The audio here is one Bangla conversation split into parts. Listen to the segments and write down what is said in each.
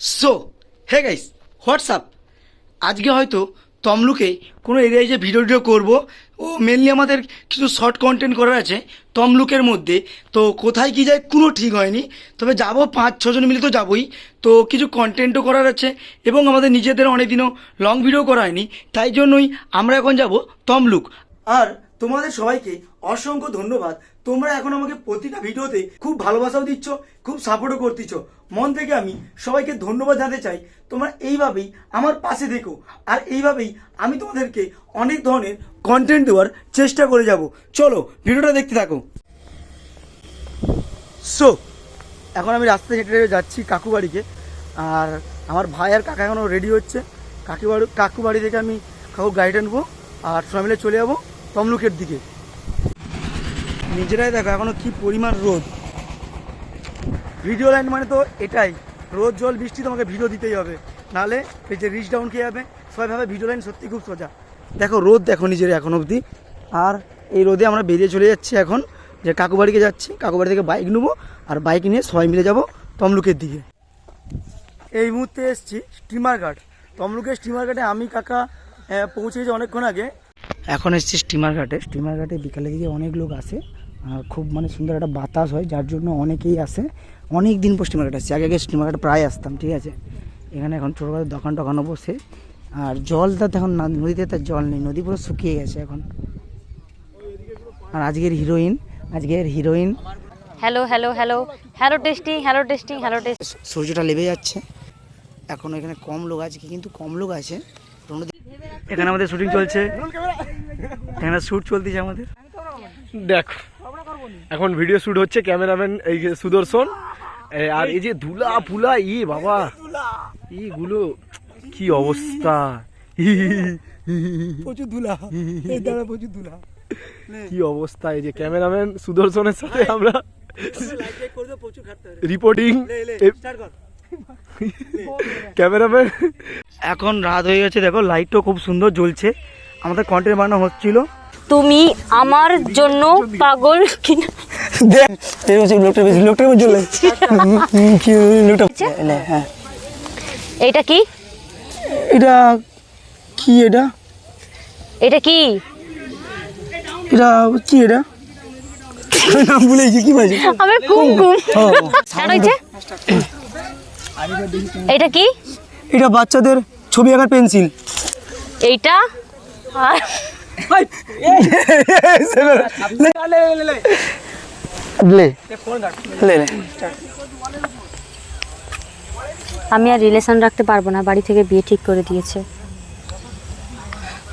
সো হে গাইস হোয়াটসঅ্যাপ আজকে হয়তো তমলুকে কোনো এরিয়ায় যে ভিডিও ভিডিও করব, ও মেনলি আমাদের কিছু শর্ট কন্টেন্ট করার আছে তমলুকের মধ্যে। তো কোথায় কি যায় কোনো ঠিক হয়নি। তবে যাব পাঁচ ছজন মিলে তো যাবই। তো কিছু কন্টেন্টও করার আছে এবং আমাদের নিজেদের অনেকদিনও লং ভিডিও করা হয়নি। তাই জন্যই আমরা এখন যাব তমলুক। আর তোমাদের সবাইকে অসংখ্য ধন্যবাদ। তোমরা এখন আমাকে প্রতিটা ভিডিওতে খুব ভালোবাসাও দিচ্ছ, খুব সাপোর্টও করতেছ। মন থেকে আমি সবাইকে ধন্যবাদ জানাতে চাই। তোমরা এইভাবেই আমার পাশে দেখো আর এইভাবেই আমি তোমাদেরকে অনেক ধরনের কন্টেন্ট দেওয়ার চেষ্টা করে যাব। চলো, ভিডিওটা দেখতে থাকো। সো এখন আমি রাস্তায় হেঁটে হেঁটে যাচ্ছি কাকু বাড়িকে। আর আমার ভাই আর কাকা এখনও রেডি হচ্ছে। কাকু বাড়ি কাকু বাড়ি থেকে আমি কাকু গাড়িটা নেব। আর সবাই মিলে চলে যাব। তমলুকের দিকে। নিজেরাই দেখো, এখনও কি পরিমাণ রোদ। ভিডিও লাইন মানে তো এটাই, রোদ, জল, বৃষ্টি তোমাকে ভিডিও দিতেই হবে। নাহলে এই যে রিচ ডাউন খেয়ে যাবে, সবাই ভাবে ভিডিও লাইন সত্যি খুব সোজা। দেখো, রোদ দেখো নিজের এখন অবধি। আর এই রোদে আমরা বেরিয়ে চলে যাচ্ছি এখন, যে কাকু বাড়িকে যাচ্ছি। কাকু বাড়ি থেকে বাইক নেব আর বাইক নিয়ে সবাই মিলে যাব তমলুকের দিকে। এই মুহূর্তে এসেছি স্টিমার ঘাট। তমলুকের স্টিমার ঘাটে আমি, কাকা পৌঁছেছি অনেকক্ষণ আগে। এখন এসেছি স্টিমার ঘাটে। স্টিমার ঘাটে বিকালে দিকে অনেক লোক আসে। আর খুব মানে সুন্দর একটা বাতাস হয় যার জন্য অনেকেই আসে। অনেক দিন পর স্টিমার ঘাটে আসছে। আগে আগে স্টিমার ঘাটে প্রায় আসতাম ঠিক আছে? এখানে এখন ছোটোখাটো দোকান টোকানও বসে। আর জল জলটা এখন না নদীতে তার জল নেই নদী পুরো শুকিয়ে গেছে এখন। আর আজকের হিরোইন আজকের heroine hello hello hello hello testing hello testing hello testing সূর্যটা লেবে যাচ্ছে। এখন এখানে কম লোক আছে কিন্তু কম লোক আছে। এখানে আমাদের শুটিং চলছে। এখানে শ্যুট চলতেছে আমাদের? দেখ এখন ভিডিও শুট হচ্ছে ক্যামেরাম্যান এই যে সুদর্শন আর এই যে ধুলা ফুলা ই বাবা ইগুলো কি অবস্থা? প্রচুর ধুলা এই দাঁড়া প্রচুর ধুলা। কি অবস্থা এই যে ক্যামেরাম্যান সুদর্শনের সাথে আমরা রিপোর্টিং ক্যামেরাম্যান এখন রাত হয়ে গেছে দেখো লাইটও খুব সুন্দর জ্বলছে। আমাদের কন্টেন্ট বানানো হচ্ছিল। তুমি আমার জন্য পাগল কিনা? দেখ লোকটা বেশি লোকটা বেশি জ্বলে। লোকটা হ্যাঁ। এটা কি? এটা কি এটা? এটা কি? এটা কি এটা? নাম ভুলেছি কি বলছি আমার কুমকুম হয়েছে এটা কি? এটা বাচ্চাদের ছবি আঁকার পেন্সিল। এইটা? আমি আর রিলেশন রাখতে পারব না, বাড়ি থেকে বিয়ে ঠিক করে দিয়েছে।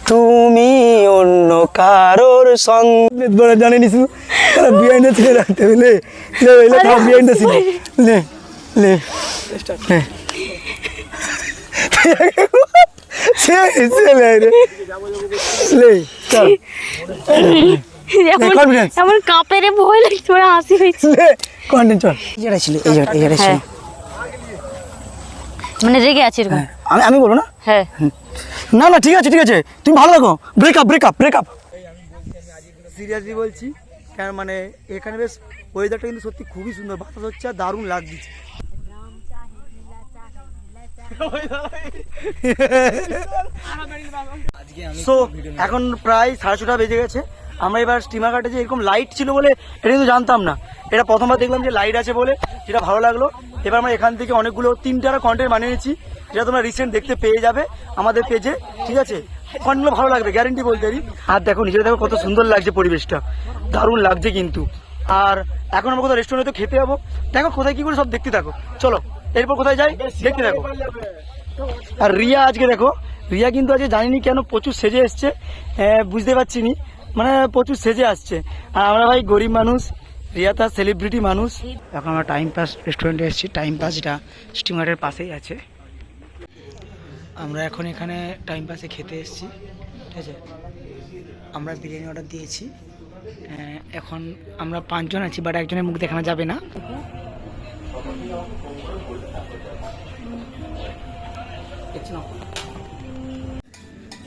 তুমি অন্য কারোর সঙ্গে বলে জানি নিছু তারা বিহাইন্ড দ্য সিনে রাখতে সে লে রে। লে চল। এমন কাপে রে ভয় লাগছে তোর হাসি হয়েছে। কন্টেন্ট চল। এই ছিল এই জায়গায় এই জায়গায় ছিল। হ্যাঁ। মানে রেগে আছে এরকম। হ্যাঁ। আমি আমি বলব না? হ্যাঁ। না না ঠিক আছে ঠিক আছে। তুমি ভালো থাকো। ব্রেকআপ ব্রেকআপ ব্রেকআপ সিরিয়াসলি বলছি কারণ মানে এখানে বেশ ওয়েদারটা কিন্তু সত্যি খুবই সুন্দর। বাতাস হচ্ছে আর দারুণ লাগছে। সো এখন প্রায় সাড়ে ছটা বেজে গেছে। আমরা এবার স্টিমার ঘাটে যে এরকম লাইট ছিল বলে এটা কিন্তু জানতাম না। এটা প্রথমবার দেখলাম যে লাইট আছে বলে, যেটা ভালো লাগল। এবার আমরা এখান থেকে অনেকগুলো, তিনটা কন্টেন্ট বানিয়ে নিয়েছি, যেটা তোমরা রিসেন্ট দেখতে পেয়ে যাবে আমাদের পেজে ঠিক আছে? কন্টেন্ট ভালো লাগবে গ্যারেন্টি বলতে পারি। আর দেখো নিজে দেখো কত সুন্দর লাগছে পরিবেশটা। দারুণ লাগছে কিন্তু। আর এখন আমরা কোথাও রেস্টুরেন্টে খেতে যাব। দেখো, কোথায় কি করে সব দেখতে থাকো। চলো। এরপর কোথায় যাই? দেখতে দেখো আর রিয়া আজকে দেখো রিয়া কিন্তু আজকে জানিনি কেন প্রচুর সেজে এসছে। বুঝতে পারছি নি। মানে প্রচুর সেজে আসছে। আর আমরা ভাই গরিব মানুষ রিয়া তার সেলিব্রিটি মানুষ। এখন আমরা টাইম পাস রেস্টুরেন্টে এসেছি। টাইম পাস যেটা স্টিমারের পাশেই আছে। আমরা এখন এখানে টাইম পাসে খেতে এসেছি। ঠিক আছে? আমরা বিরিয়ানি অর্ডার দিয়েছি। এখন আমরা পাঁচজন আছি বাট একজনের মুখ দেখানো যাবে না।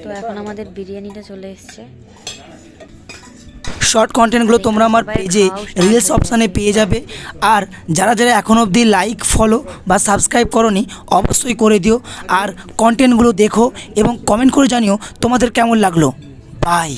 তো এখন আমাদের বিরিয়ানিটা চলে এসেছে। শর্ট কন্টেন্টগুলো তোমরা আমার পেজে রিলস অপশানে পেয়ে যাবে। আর যারা যারা এখন অবধি লাইক ফলো বা সাবস্ক্রাইব করনি অবশ্যই করে দিও। আর কন্টেন্টগুলো দেখো এবং কমেন্ট করে জানিও তোমাদের কেমন লাগল। বাই